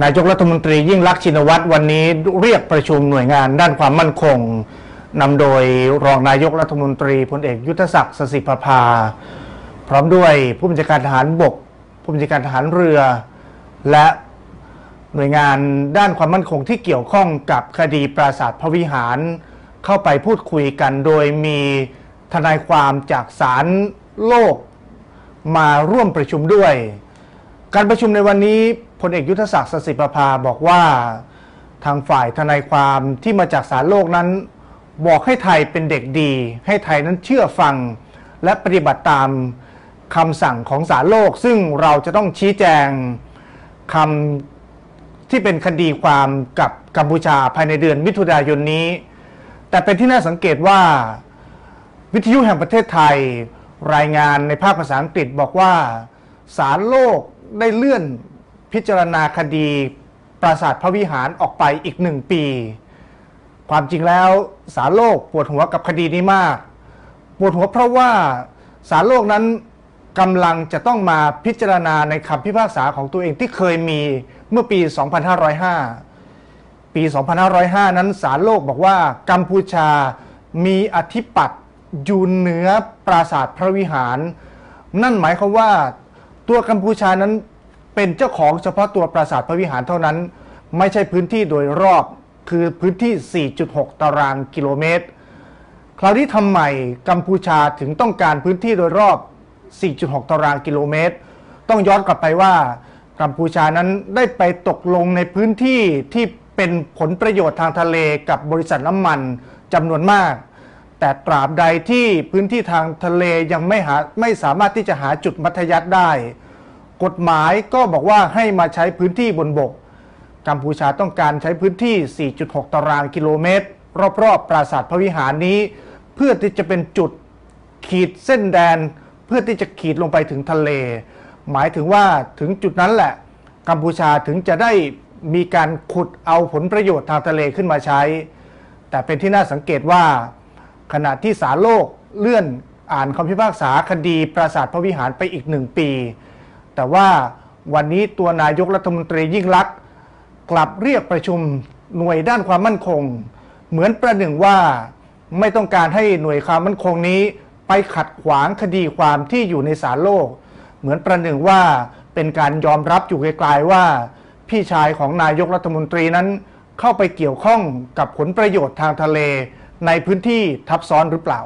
นายกรัฐมนตรียิ่งลักษณ์ชินวัตรวันนี้เรียกประชุมหน่วยงานด้านความมั่นคงนำโดยรองนายกรัฐมนตรีพลเอกยุทธศักดิ์สสิประภา พร้อมด้วยผู้บัญชาการทหารบก ผู้บัญชาการทหารเรือ และหน่วยงานด้านความมั่นคงที่เกี่ยวข้องกับคดีปราสาทพระวิหาร เข้าไปพูดคุยกันโดยมีทนายความจากศาลโลก มาร่วมประชุมด้วย การประชุมในวันนี้พลเอกยุทธศักดิ์สสิประภาบอกว่าทางฝ่ายทนายความที่มาจากศาลโลกนั้น บอกให้ไทยเป็นเด็กดี ให้ไทยนั้นเชื่อฟัง และปฏิบัติตามคำสั่งของศาลโลก ซึ่งเราจะต้องชี้แจงคำที่เป็นคดีความกับกัมพูชาภายในเดือนมิถุนายนนี้ แต่เป็นที่น่าสังเกตว่า วิทยุแห่งประเทศไทยรายงานในภาคภาษาอังกฤษบอกว่าศาลโลก ได้เลื่อนพิจารณาคดีปราสาทพระวิหารออกไปอีกหนึ่งปี ความจริงแล้วศาลโลกปวดหัวกับคดีนี้มาก ปวดหัวเพราะว่าศาลโลกนั้นกำลังจะต้องมาพิจารณาในคำพิพากษาของตัวเองที่เคยมีเมื่อปี 2505 ปี 2505 นั้นศาลโลกบอกว่ากัมพูชามีอธิปัตย์อยู่เหนือปราสาทพระวิหาร นั่นหมายความว่า ตัวกัมพูชานั้นเป็นเจ้าของเฉพาะตัวปราสาทพระวิหารเท่านั้น ไม่ใช่พื้นที่โดยรอบคือพื้นที่ 4.6 ตารางกิโลเมตร คราวนี้ทำไมกัมพูชาถึงต้องการพื้นที่โดยรอบ 4.6 ตารางกิโลเมตร ต้องย้อนกลับไปว่า กัมพูชานั้นได้ไปตกลงในพื้นที่ที่เป็นผลประโยชน์ทางทะเลกับบริษัทน้ำมันจำนวนมาก แต่ตราบใดที่พื้นที่ทางทะเลยังไม่หาไม่สามารถที่จะหาจุดมัธยัติได้ กฎหมายก็บอกว่าให้มาใช้พื้นที่บนบก กัมพูชาต้องการใช้พื้นที่ 4.6 ตารางกิโลเมตร รอบๆ ปราสาทพระวิหารนี้ เพื่อที่จะเป็นจุดขีดเส้นแดน เพื่อที่จะขีดลงไปถึงทะเล หมายถึงว่าถึงจุดนั้นแหละ กัมพูชาถึงจะได้มีการขุดเอาผลประโยชน์ทางทะเลขึ้นมาใช้ แต่เป็นที่น่าสังเกตว่า ขณะที่ศาลโลกเลื่อนอ่านคำพิพากษาคดีปราสาทพระวิหารไปอีกหนึ่งปี แต่ว่าวันนี้ตัวนายกรัฐมนตรียิ่งลักษณ์กลับเรียกประชุมหน่วยด้านความมั่นคง เหมือนประหนึ่งว่าไม่ต้องการให้หน่วยความมั่นคงนี้ ไปขัดขวางคดีความที่อยู่ในศาลโลก เหมือนประหนึ่งว่าเป็นการยอมรับอยู่ไกลๆว่า พี่ชายของนายกรัฐมนตรีนั้น เข้าไปเกี่ยวข้องกับผลประโยชน์ทางทะเล ในพื้นที่ทับซ้อนหรือเปล่า